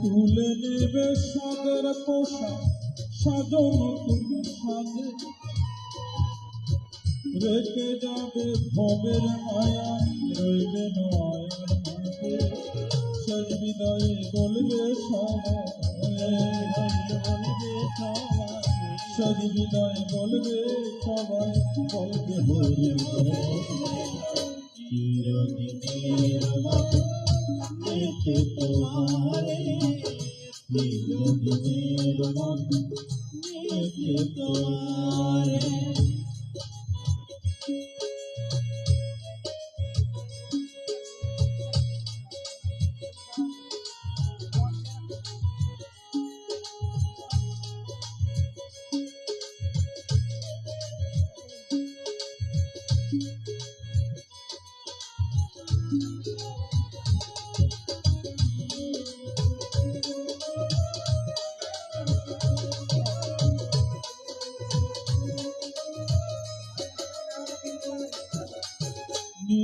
তুলে নেবে সাদের পোশাক, সাজানো তুমি সাজে। রেখে যাবে ভবের মায়া রইবে মাঝে শেষ বিদায়ে বলবে সবাই। শেষ বিদায় বলবে সবাই বলবে হরি তোমারে তোমারে।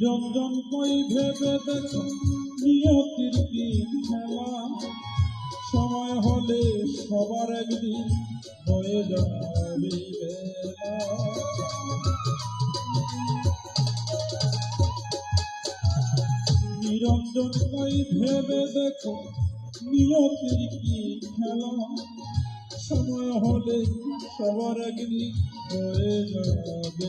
নিরঞ্জন কই ভেবে দেখো, নিয়তির কি খেলা? সময় হলে সবার একদিন হয়ে যাবে নিরঞ্জন কই ভেবে দেখো, নিয়তির কি খেলা? সময় হলে সবার একদিন হয়ে যাবে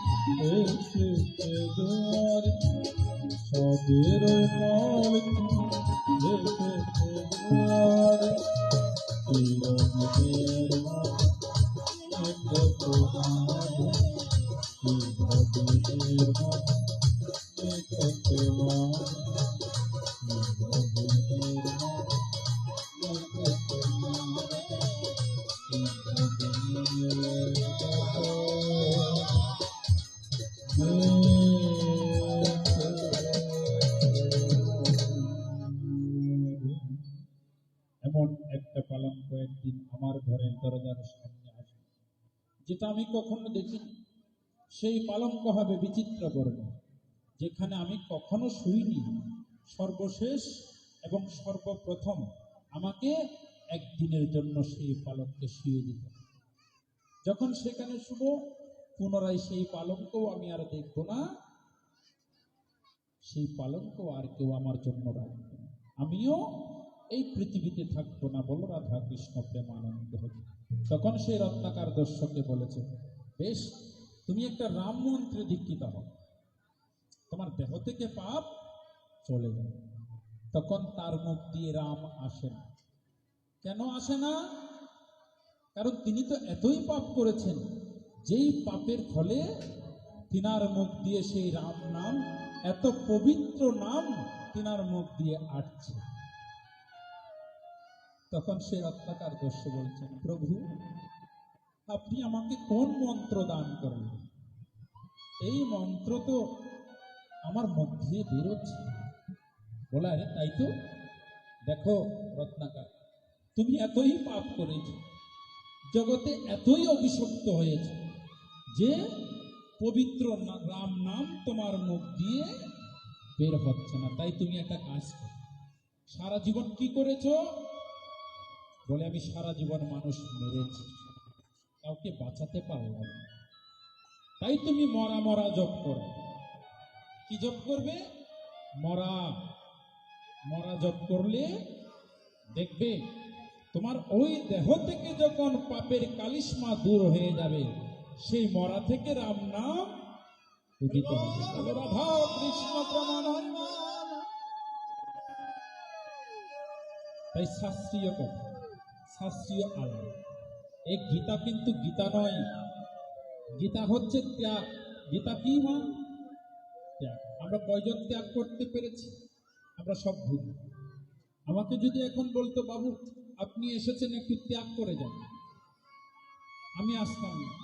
এসেছে দুয়ারে সাদের মালিক এসেছে দুয়ারে চিরদিনের মালিক এতে তোমারে চিরদিনের মালিক এতে তোমারে চিরদিনের মালিক এমন একটা পালঙ্ক একদিন আমার ঘরের দরজার সামনে আসবে যেটা আমি কখনো দেখিনি। সেই পালঙ্ক হবে বিচিত্র বর্ণ, যেখানে আমি কখনো শুইনি। সর্বশেষ এবং সর্বপ্রথম আমাকে একদিনের জন্য সেই পালককে শুয়ে দিতে যখন সেখানে শুভ পুনরায় সেই পালঙ্কও আমি আর দেখব না। সেই পালঙ্ক আর কেউ আমার জন্য রাখবে। আমিও এই পৃথিবীতে থাকব না। বলো রাধা কৃষ্ণ, প্রেমানন্দ। তখন সেই রত্নাকার দর্শকে বলেছে, বেশ, তুমি একটা রাম মন্ত্রে দীক্ষিত হও। তোমার দেহ থেকে পাপ চলে যাবে তখন তার মুখ দিয়ে রাম আসে না। কেন আসে না? কারণ তিনি তো এতই পাপ করেছেন, যেই পাপের ফলে তিনার মুখ দিয়ে সেই রাম নাম, এত পবিত্র নাম তিনার মুখ দিয়ে আটছে তখন সে রত্নাকার দস্যু বলছেন, প্রভু, আপনি আমাকে কোন মন্ত্র দান করলেন এই মন্ত্র তো আমার মুখ দিয়ে বেরোচ্ছে। বলে, আরে, তাই তো? দেখো রত্নাকার, তুমি এতই পাপ করেছ, জগতে এতই অভিশপ্ত হয়েছে, যে পবিত্র রাম নাম তোমার মুখ দিয়ে বের হচ্ছে না। তাই তুমি একটা কাজ করো, সারা জীবন কি করেছ? বলে, আমি সারা জীবন মানুষ মেরেছি। কাউকে বাঁচাতে পারলাম। তাই তুমি মরা মরা জপ করো। কি জপ করবে? মরা। মরা জপ করলে দেখবে তোমার ওই দেহ থেকে যখন পাপের কালিসমা দূর হয়ে যাবে, সেই মরা থেকে রাম নাম উদিত হবে। তাই শাস্ত্রীয় কথা। শাস্ত্রীয় আলাপ এই গীতা কিন্তু গীতা নয়। গীতা হচ্ছে ত্যাগ। গীতা কি মা? ত্যাগ। আমরা কয়জন ত্যাগ করতে পেরেছি? আমরা সব ভুল। আমাকে যদি এখন বলতো, বাবু, আপনি এসেছেন, একটু ত্যাগ করে যান। আমি আসতাম না।